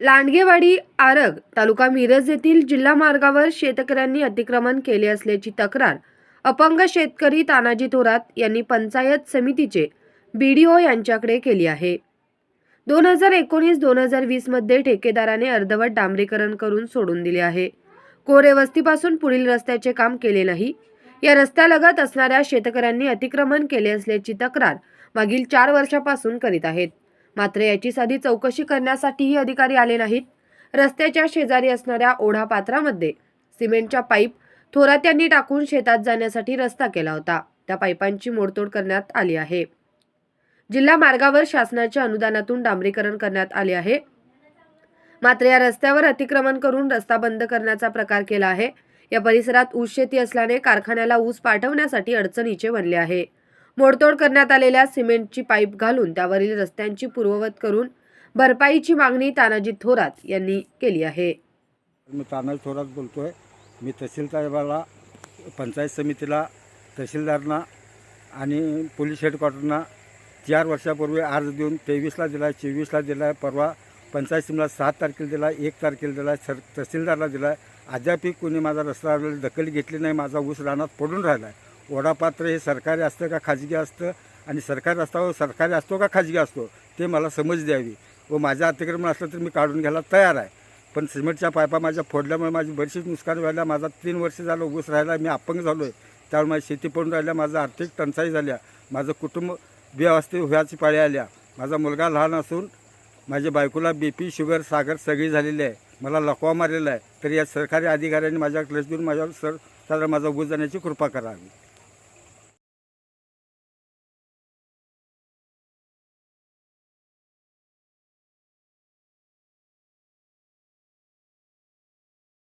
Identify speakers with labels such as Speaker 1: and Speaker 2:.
Speaker 1: लांडगेवाडी आरग तालुका मिरज येथील जिल्हा मार्गावर शेतकऱ्यांनी अतिक्रमण केले असल्याची तक्रार अपंग शेतकरी तानाजी थोरात यांनी पंचायत समितीचे बी डी ओ यांच्याकडे केली आहे. दोन हजार एकोणीस दोन हजार वीसमध्ये ठेकेदाराने अर्धवट डांबरीकरण करून सोडून दिले आहे. कोरे वस्तीपासून पुढील रस्त्याचे काम केले नाही. या रस्त्यालगत असणाऱ्या शेतकऱ्यांनी अतिक्रमण केले असल्याची तक्रार मागील चार वर्षापासून करीत आहेत. मात्र याची साधी चौकशी करण्यासाठीही अधिकारी आले नाहीत. रस्त्याच्या शेजारी असणाऱ्या ओढा पात्रामध्ये सिमेंटच्या पाईप थोरात यांनी टाकून शेतात जाण्यासाठी रस्ता केला होता. त्या पाईपांची मोडतोड करण्यात आली आहे. जिल्हा मार्गावर शासनाच्या अनुदानातून डांबरीकरण करण्यात आले आहे. मात्र या रस्त्यावर अतिक्रमण करून रस्ता बंद करण्याचा प्रकार केला आहे. या परिसरात ऊस शेती असल्याने कारखान्याला ऊस पाठवण्यासाठी अडचणीचे बनले आहे. मोडतोड करण्यात आलेल्या सिमेंटची पाईप घालून त्यावरील रस्त्यांची पूर्ववत करून भरपाईची मागणी तानाजी थोरात यांनी केली आहे.
Speaker 2: मी तानाजी थोरात बोलतो आहे मी तहसील साहेबाला पंचायत समितीला तहसीलदारना आणि पोलीस हेडक्वार्टरना चार वर्षापूर्वी अर्ज देऊन तेवीसला दिला आहे चोवीसला दिला आहे परवा पंचायत समितीला सात तारखेला दिला एक तारखेला दिला आहे सर तहसीलदारला दिला. आहे अद्यापही कोणी माझा रस्ता दखल घेतली नाही माझा ऊस रानात पडून राहिला आहे ओढापात्र हे सरकारी असतं का खाजगी असतं? आणि सरकारी रस्ता सरकारी असतो का खाजगी असतो? ते मला समज द्यावी. व माझं अतिक्रमण असलं तर मी काढून घ्यायला तयार आहे. पण सिमेंटच्या पायपा माझ्या फोडल्यामुळे माझी बरीचशीच नुकसान व्हायला माझा तीन वर्ष झालं उगूस राहिला मी अपंग झालो आहे त्यामुळे माझी शेती पडून राहिल्या माझं आर्थिक टंचाई झाल्या. माझं कुटुंब व्यवस्थित व्हायची पाळी आल्या. माझा मुलगा लहान असून माझ्या बायकोला बी पी शुगर सागर सगळी झालेली आहे. मला लकवा मारलेला आहे. तर या सरकारी अधिकाऱ्यांनी माझ्या लस देऊन माझ्यावर सर साधारण माझा ऊस जाण्याची कृपा करावी.